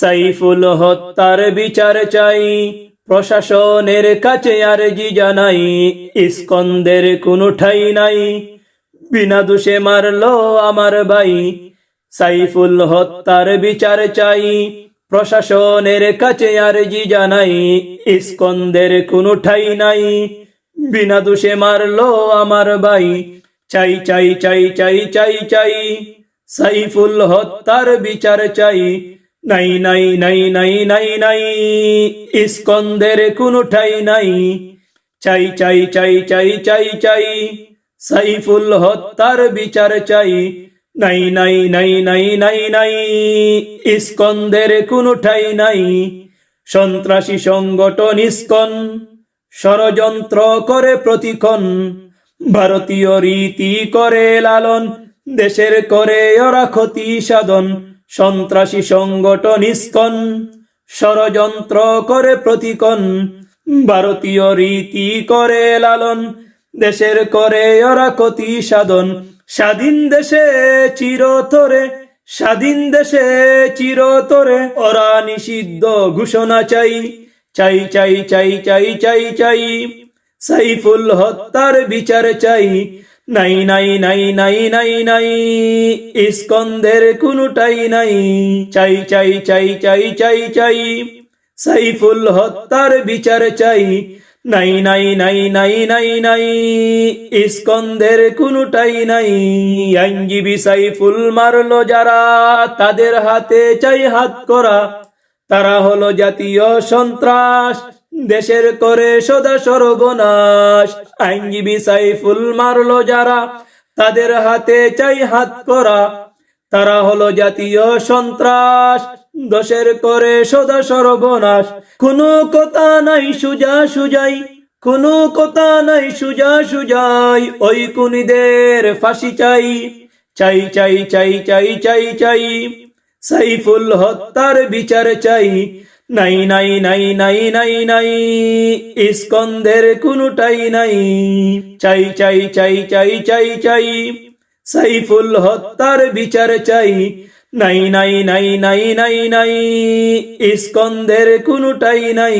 সাইফুল হত্যার বিচার চাই। প্রশাসনের কাছে আরজি জানাই, ইস্কন্দের কোনো ঠাই নাই। বিনা দোষে মারলো আমার ভাই। সাইফুল হত্যার বিচার চাই, প্রশাসনের কাছে আর জি জানাই, ইস্কন্দের কোনো ঠাই নাই। বিনা দোষে মারলো আমার ভাই। চাই চাই চাই চাই চাই চাই। সাইফুল হত্যার বিচার চাই নাই নাই নাই নাই নাই নাই। ইস্কন্দের কোনো ঠাই নাই। চাই চাই চাই চাই চাই চাই। সাইফুল হত্যার বিচার চাই। নাই নাই নাই নাই নাই নাই। ইস্কন্দের কোনো ঠাই নাই। সন্ত্রাসী সংগঠন ইস্কন। ষড়যন্ত্র করে প্রতিক্ষণ। ভারতীয় রীতি করে লালন। দেশের করে ওরা ক্ষতি সাধন। সন্ত্রাসী সংগঠন ইস্কন, ষড়যন্ত্র করে প্রতিকন, ভারতীয় রীতি করে লালন, দেশের করে ওরা ক্ষতি সাধন। স্বাধীন দেশে চিরতরে, স্বাধীন দেশে চিরতরে ওরা নিষিদ্ধ ঘোষণা চাই। চাই চাই চাই চাই চাই চাই, সাইফুল হত্যার বিচার চাই। নাই নাই নাই নাই নাই নাই। ইস্কন্দের কোনটাই নাই। চাই চাই চাই চাই চাই চাই। সাইফুল হত্যার বিচার চাই। নাই নাই নাই নাই নাই নাই। ইস্কন্দের কোনটাই নাই। আইনজীবী সাইফুল মারলো যারা, তাদের হাতে চাই হাত করা। তারা হলো জাতীয় সন্ত্রাস। দেশের করে সদা সর্বনাশ। আইনজীবী সাইফুল মারলো যারা, তাদের হাতে চাই হাত করা। তারা হলো জাতীয় সন্ত্রাস। দশের করে সদা সর্বনাশ। কোনো কথা নাই সুজা সুজাই, কোনো কথা নাই সুজা সুজাই। ওই কুনিদের ফাঁসি চাই চাই চাই চাই চাই চাই চাই। সাইফুল হত্যার বিচার চাই নাই নাই নাই নাই নাই নাই ইস্কন্দের কোনটাই নাই চাই চাই চাই চাই চাই চাই সাইফুল হত্যার বিচার চাই নাই নাই নাই নাই নাই নাই ইস্কন্দের কোনটাই নাই